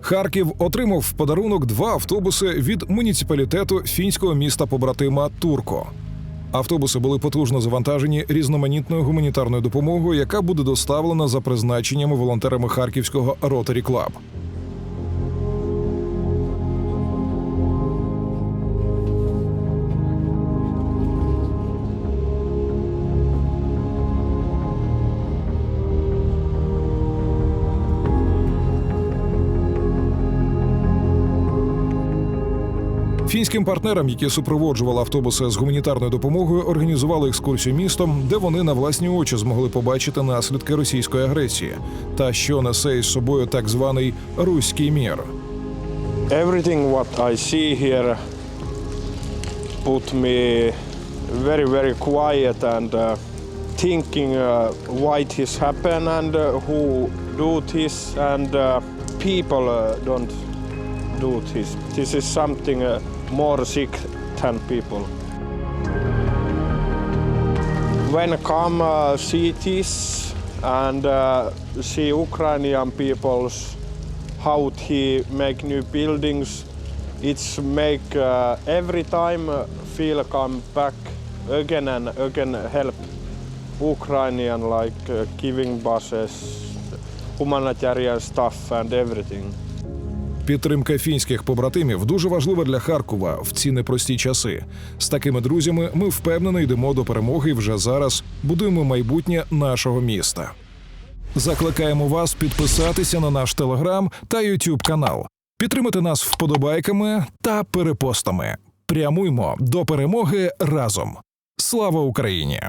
Харків отримав в подарунок два автобуси від муніципалітету фінського міста побратима Турко. Автобуси були потужно завантажені різноманітною гуманітарною допомогою, яка буде доставлена за призначеннями волонтерами харківського Rotary Club. Фінським партнерам, які супроводжували автобуси з гуманітарною допомогою, організували екскурсію містом, де вони на власні очі змогли побачити наслідки російської агресії та що несе із собою так званий руський мір. Everything what I see here put me very very quiet and uh, thinking uh, why this happen and uh, who do this and uh, people uh, don't do this. This is something uh, more sick than people. When come uh, this and uh, see Ukrainian people's how he make new buildings, it's make uh, every time uh, feel come back again and again help Ukrainian like uh, giving buses, humanitarian stuff and everything. Підтримка фінських побратимів дуже важлива для Харкова в ці непрості часи. З такими друзями ми впевнено йдемо до перемоги і вже зараз будуємо майбутнє нашого міста. Закликаємо вас підписатися на наш телеграм та Ютуб канал, підтримати нас вподобайками та перепостами. Прямуймо до перемоги разом. Слава Україні!